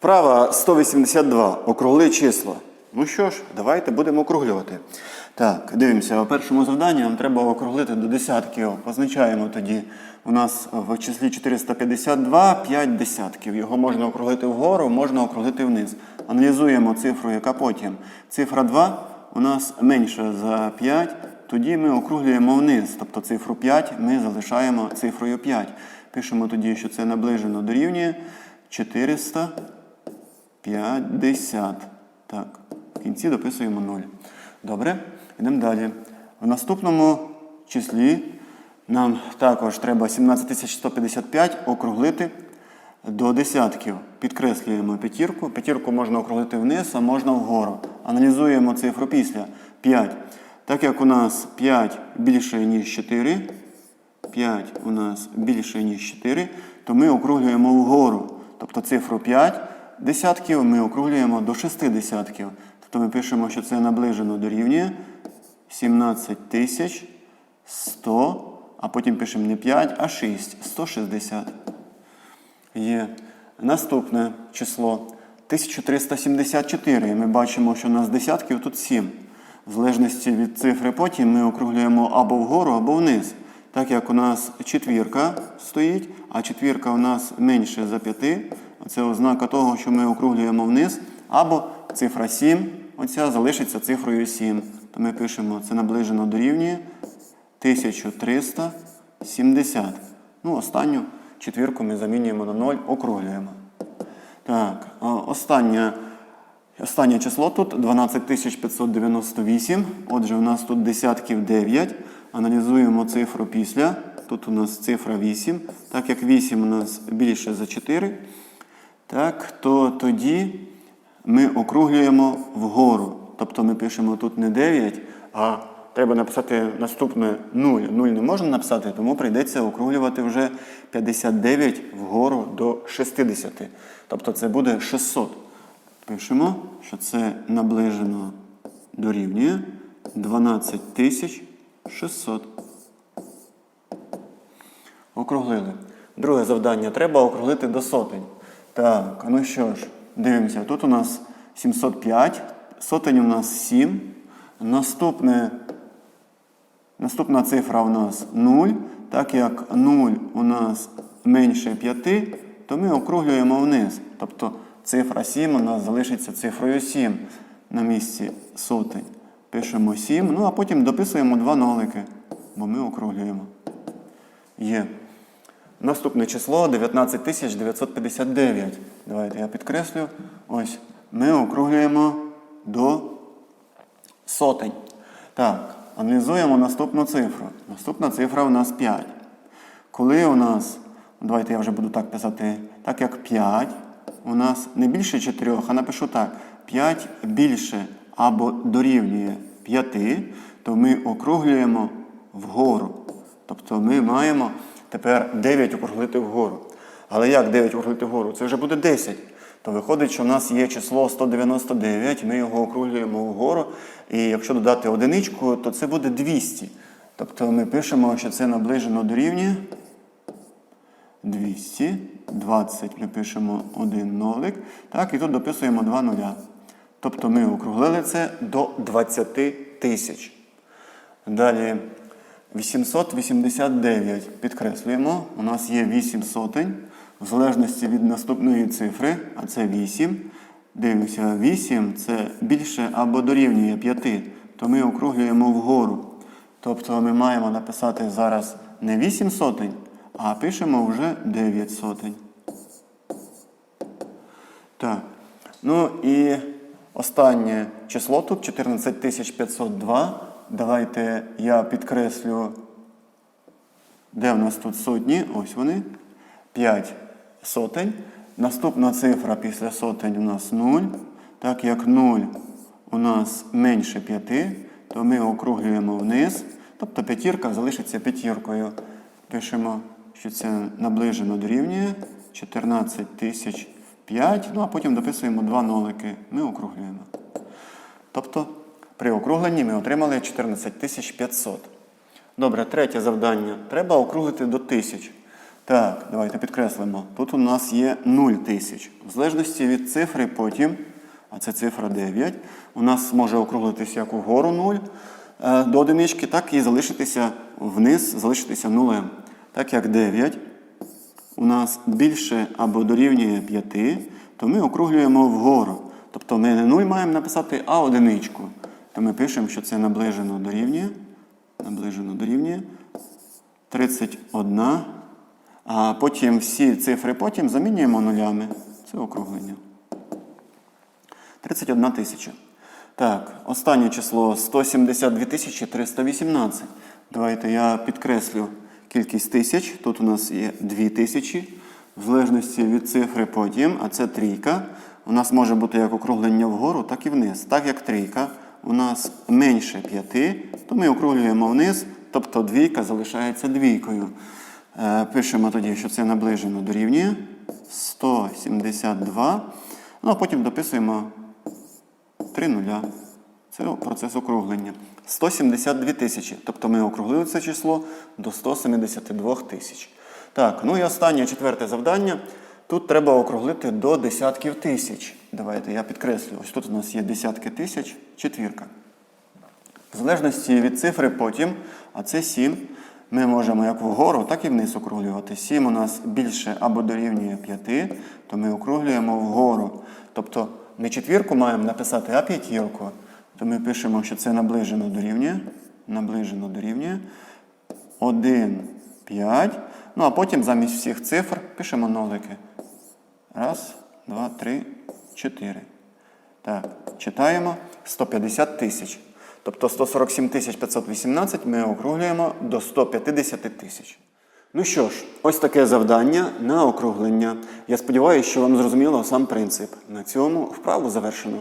Вправа 182. Округли числа. Ну що ж, давайте будемо округлювати. Так, дивимося, у першому завданні нам треба округлити до десятків. Позначаємо тоді. У нас в числі 452 5 десятків. Його можна округлити вгору, можна округлити вниз. Аналізуємо цифру, яка потім. Цифра 2 у нас менша за 5, тоді ми округлюємо вниз. Тобто цифру 5 ми залишаємо цифрою 5. Пишемо тоді, що це наближено дорівнює 450. Так, в кінці дописуємо 0. Добре, йдемо далі. В наступному числі нам також треба 17155 округлити до десятків. Підкреслюємо п'ятірку. П'ятірку можна округлити вниз, а можна вгору. Аналізуємо цифру після 5. Так як у нас 5 більше, ніж 4, 5 у нас більше, ніж 4, то ми округлюємо вгору. Тобто цифру 5 десятків ми округлюємо до 6 десятків. Тобто ми пишемо, що це наближено дорівнює 17 тисяч 100, а потім пишемо не 5, а 6, 160. Є наступне число 1374. Ми бачимо, що у нас десятків тут 7. В залежності від цифри потім ми округлюємо або вгору, або вниз. Так як у нас четвірка стоїть, а четвірка у нас менше за 5, це ознака того, що ми округлюємо вниз, або цифра 7, оця залишиться цифрою 7. То ми пишемо, це наближено дорівнює 1370. Ну, останню четвірку ми замінюємо на 0, округлюємо. Так, останнє, останнє число тут 12598. Отже, у нас тут десятків 9. Аналізуємо цифру після. Тут у нас цифра 8. Так як 8 у нас більше за 4, так, то тоді ми округлюємо вгору. Тобто ми пишемо тут не 9, а треба написати наступне 0. 0 не можна написати, тому прийдеться округлювати вже 59 вгору до 60. Тобто це буде 600. Пишемо, що це наближено дорівнює 12600. Округлили. Друге завдання треба округлити до сотень. Так, ну що ж, дивимося. Тут у нас 705, сотень у нас 7. Наступне, наступна цифра у нас 0. Так як 0 у нас менше 5, то ми округлюємо вниз. Тобто цифра 7 у нас залишиться цифрою 7 на місці сотень. Пишемо 7, ну а потім дописуємо два нолики, бо ми округлюємо. Є. Наступне число 19959. Давайте я підкреслю. Ось. Ми округлюємо до сотень. Так, аналізуємо наступну цифру. Наступна цифра у нас 5. Коли у нас, давайте я вже буду так писати, так як 5, у нас не більше 4, а напишу так. 5 більше або дорівнює 5, то ми округлюємо вгору. Тобто ми маємо тепер 9 округлити вгору. Але як 9 округлити вгору? Це вже буде 10. То виходить, що в нас є число 199, ми його округлюємо вгору. І якщо додати одиничку, то це буде 200. Тобто ми пишемо, що це наближено дорівнює 200. 20 ми пишемо один нолик. Так, і тут дописуємо 2 нуля. Тобто ми округлили це до 20 тисяч. Далі 889 підкреслюємо. У нас є 8 сотень. В залежності від наступної цифри, а це 8. Дивимося, 8 це більше або дорівнює 5, то ми округлюємо вгору. Тобто ми маємо написати зараз не 8 сотень, а пишемо вже 9 сотень. Так. Ну і останнє число тут 14502. Давайте я підкреслю, де в нас тут сотні. Ось вони. 5 сотень. Наступна цифра після сотень у нас 0. Так як 0 у нас менше 5, то ми округлюємо вниз. Тобто п'ятірка залишиться п'ятіркою. Пишемо, що це наближено дорівнює 14 тисяч 5. Ну а потім дописуємо два нолики. Ми округлюємо. Тобто при округленні ми отримали 14 500. Добре, третє завдання. Треба округлити до 1000. Так, давайте підкреслимо. Тут у нас є 0 тисяч. В залежності від цифри потім, а це цифра 9, у нас може округлитися як угору 0 е, до одинички, так і залишитися вниз, залишитися нулем. Так як 9 у нас більше або дорівнює 5, то ми округлюємо вгору. Тобто ми не 0 маємо написати, а одиничку. То ми пишемо, що це наближено дорівнює. Наближено дорівнює 31. А потім всі цифри потім замінюємо нулями. Це округлення. 31 тисяча. Так, останнє число 172 тисячі 318. Давайте я підкреслю кількість тисяч. Тут у нас є 2 тисячі. В залежності від цифри потім, а це трійка. У нас може бути як округлення вгору, так і вниз. Так як трійка у нас менше 5, то ми округлюємо вниз, тобто двійка залишається двійкою. Е, Пишемо тоді, що це наближено дорівнює 172. Ну а потім дописуємо 3 нуля. Це процес округлення. 172 тисячі. Тобто ми округлили це число до 172 тисяч. Так, ну і останнє четверте завдання. Тут треба округлити до десятків тисяч. Давайте я підкреслю. Ось тут у нас є десятки тисяч, четвірка. В залежності від цифри потім, а це 7, ми можемо як вгору, так і вниз округлювати. 7 у нас більше або дорівнює 5, то ми округлюємо вгору. Тобто не четвірку маємо написати, а п'ятірку. То ми пишемо, що це наближено дорівнює. Наближено дорівнює 1, 5. Ну а потім замість всіх цифр пишемо нолики. Раз, два, три, чотири. Так, читаємо 150 тисяч. Тобто 147 тисяч 518 ми округлюємо до 150 тисяч. Ну що ж, ось таке завдання на округлення. Я сподіваюся, що вам зрозуміло сам принцип. На цьому вправу завершено.